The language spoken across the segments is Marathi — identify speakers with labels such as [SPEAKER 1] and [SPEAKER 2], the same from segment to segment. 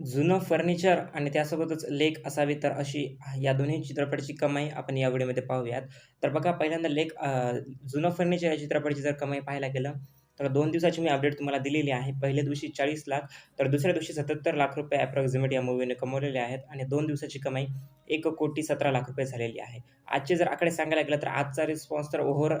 [SPEAKER 1] जुनं फर्निचर आणि त्यासोबतच लेख असावी तर अशी या दोन्ही चित्रपटाची कमाई आपण या व्हिडिओमध्ये पाहूयात. तर बघा पहिल्यांदा लेख जुनं फर्निचर या चित्रपटाची जर कमाई पाहायला गेलं, तर दोन दिवसाची मी अपडेट तुम्हाला दिलेली आहे. पहिल्या दिवशी चाळीस लाख तर दुसऱ्या दिवशी 77,00,000 रुपये अप्रॉक्सिमेट या मूवीने कमवलेले आहेत आणि दोन दिवसाची कमाई एक कोटी सतरा लाख रुपये झालेली आहे. आजचे जर आकडे सांगायला गेलं तर आजचा रिस्पॉन्स तर ओव्हर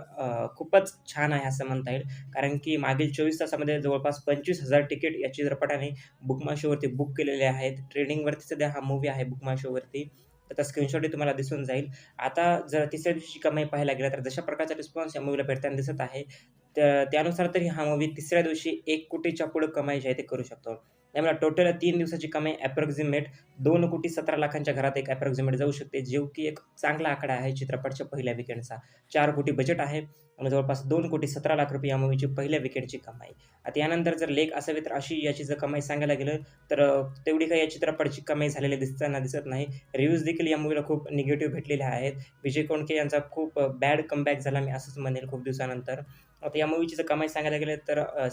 [SPEAKER 1] खूपच छान आहे असं म्हणता येईल. कारण की मागील 24 तासामध्ये जवळपास 25,000 तिकीट या चित्रपटाने बुकमाशोवरती बुक केलेले आहेत. ट्रेडिंगवरती सध्या हा मूव्ही आहे बुकमाशोवरती त्याचा स्क्रीनशॉटही तुम्हाला दिसून जाईल. आता जर तिसऱ्या दिवशी कमाई पाहायला गेलं तर जशा प्रकारचा रिस्पॉन्स या मूव्हीला भेटताना दिसत आहे, त्या त्यानुसार तरी हा मूव्ही तिसऱ्या दिवशी 1,00,00,000च्या पुढे कमाई जी आहे ते करू शकतो. त्यामुळे टोटल तीन दिवसाची कमाई ॲप्रोक्झिमेट दोन कोटी सतरा लाखांच्या घरात एक अप्रॉक्झिमेट जाऊ शकते, जो की एक चांगला आकडा आहे चित्रपटच्या पहिल्या विकेंडचा चार कोटी बजेट आहे आणि जवळपास दोन कोटी सतरा लाख रुपये या मूव्हीची पहिल्या विकेंडची कमाई. आता यानंतर जर लेक असावी तर अशी याची जर कमाई सांगायला गेलं तर तेवढी काही या चित्रपटाची कमाई झालेली दिसताना दिसत नाही. रिव्ह्यूज देखील या मूव्हीला खूप निगेटिव्ह भेटलेल्या आहेत. विजय कोंडके यांचा खूप बॅड कमबॅक झाला मी असंच म्हणेल खूप दिवसानंतर. आता या मूवीची जर कमाई सांगायला गेलं तर अ,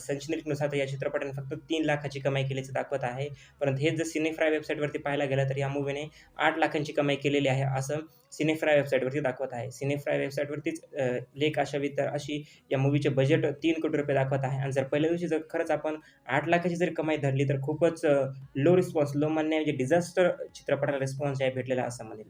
[SPEAKER 1] तर या चित्रपटाने फक्त तीन लाखाची कमाई केल्याचं दाखवत आहे. परंतु हेच जर सिनेफ्राय वेबसाईटवरती पाहायला गेलं तर या मूव्हीने 8,00,000ची कमाई केलेली आहे असं सिनेफ्राय वेबसाईटवरती दाखवत आहे. सिनेफ्राय वेबसाईटवरतीच लेख अशावी तर अशी या मूवीचे बजेट तीन कोटी रुपये दाखवत आहे आणि जर पहिल्या दिवशी जर खरंच आपण आठ लाखाची जर कमाई धरली तर खूपच लो रिस्पॉन्स लो म्हणजे डिझास्टर चित्रपटाला रिस्पॉन्स आहे भेटलेला असं म्हणेल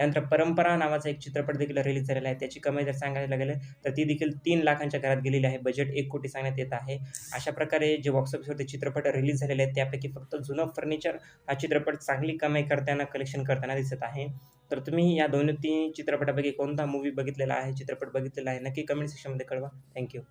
[SPEAKER 1] त्यानंतर परंपरा नावाचा एक चित्रपट देखील रिलीज झालेला आहे. त्याची कमाई जर सांगायला लागेल तर ती देखील 3,00,000च्या घरात गेलेली आहे. बजेट एक कोटी सांगण्यात येत आहे. अशा प्रकारे जे बॉक्स ऑफिसवरती चित्रपट रिलीज झालेले आहेत त्यापैकी फक्त जुनं फर्निचर हा चित्रपट चांगली कमाई करताना, कलेक्शन करताना दिसत आहे. तर तुम्ही या 2-3 चित्रपटापैकी कोणता मूवी बघितलेला आहे, चित्रपट बघितलेला आहे नक्की कमेंट सेक्शनमध्ये कळवा. थँक्यू